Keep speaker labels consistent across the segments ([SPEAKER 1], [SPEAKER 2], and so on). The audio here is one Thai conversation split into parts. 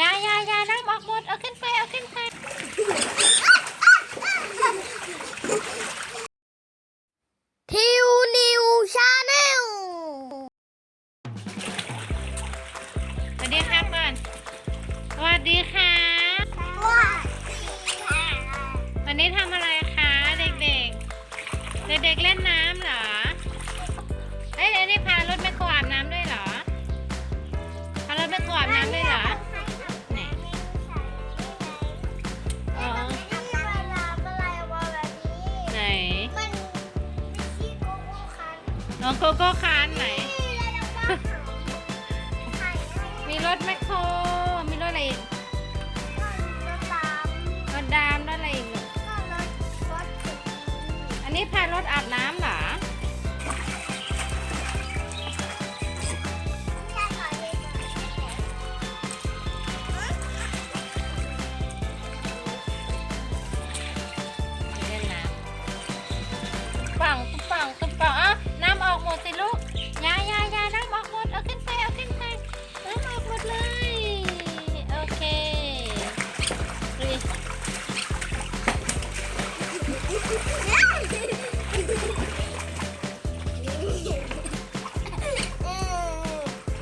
[SPEAKER 1] ยายายาน้ำออกหมด เอาขึ้นไป เอาขึ้นไป
[SPEAKER 2] ทิวนิวชาแนล
[SPEAKER 1] สวัสดีครับก่อน สวัสดีค่ะ
[SPEAKER 2] ว้า
[SPEAKER 1] วันนี้ทำอะไรคะเด็กๆ เด็กๆเล่นน้ำเหรอ เอ้ยอันนี้พารถแม่โคอาบน้ำด้วย น้องโกโก้คานไหน มีรถแมคโคร มีรถอะไรอีกรถดามรถอะไรอีกลูกอันนี้พารถอาบน้ำเหรอ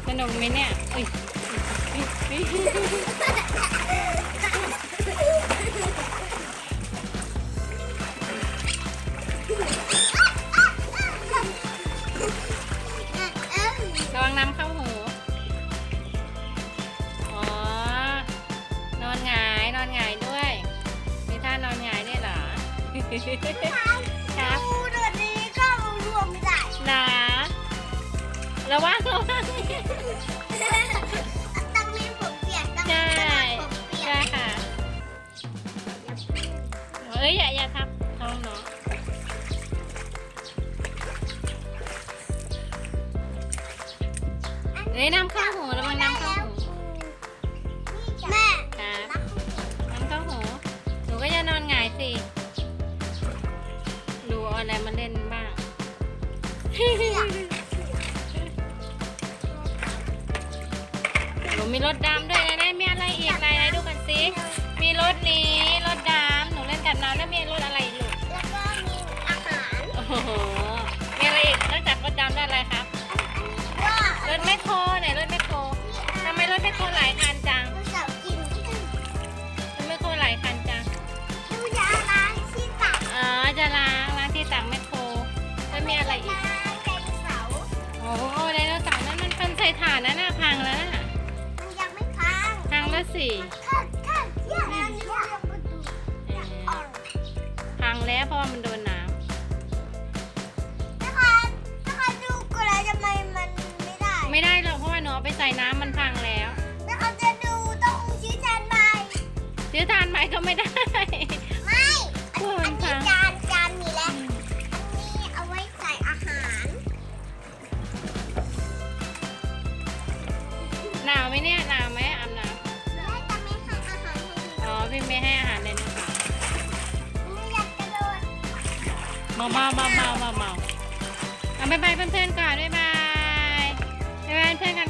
[SPEAKER 1] สนุกไหมเนี่ยอุ้ยระวังน้ำเข้าหู อ๋อ นอนหงาย นอนหงายด้วย มีท่านอนหงาย ครับ ดูเดี๋ยวนี้ก็รวมไม่ได้นะระวังระวังตั้งนี้ผมเปียกตังนี้ผมเปียกค่ะเอ้ยอย่าอย่าทำน้องเนาะเอ้ยน้ำข้าวหูระวังน้ำข้าว หนูมีรถดำด้วยนะเนี่ยมีอะไรอีกไหนไหนดูกันสิ มีรถนี้ รถดำหนูเล่นกับน้ำแล้วมีรถอะไรอีกลูก
[SPEAKER 2] แล้วก็มีอาหาร
[SPEAKER 1] โอ้โห มีอะไรอีกนอกจากรถดำได้อะไรครับ
[SPEAKER 2] ว่าร
[SPEAKER 1] ถแมคโครไหนรถแมคโครทำไมรถแมคโครหลายคัน
[SPEAKER 2] สิข้าข้าเยี่ยมอันนี้ยังมาดู
[SPEAKER 1] เออพังแล้วเพราะว่ามันโดนน้
[SPEAKER 2] นะคะนะคะดูกระทำไมมันไม่ได้ำ
[SPEAKER 1] ไม่ได้หรอกเพราะว่าหนูเอาไปใส่น้ำมันพังแล้ว
[SPEAKER 2] นะคะจะดูต้องชี้แทนใหม่
[SPEAKER 1] ซื้อทานใหม่ก็ไม่ได้
[SPEAKER 2] ไม่
[SPEAKER 1] กลัวมั
[SPEAKER 2] อั
[SPEAKER 1] น
[SPEAKER 2] น
[SPEAKER 1] พั
[SPEAKER 2] นี้
[SPEAKER 1] ง
[SPEAKER 2] จานจานมีแล้วอันนี้เอาไว้ใส่อาหาร
[SPEAKER 1] หนาวไหมเนี่ยหนาว ไม่
[SPEAKER 2] ให้อาหาร
[SPEAKER 1] เลยนะคะ
[SPEAKER 2] ไม่อยากกระโดด
[SPEAKER 1] เมาเมาเมาเมาเมาเมาเอาบายบายเพื่อนๆก่อนบ๊ายบายบ๊ายบายเพื่อนๆกัน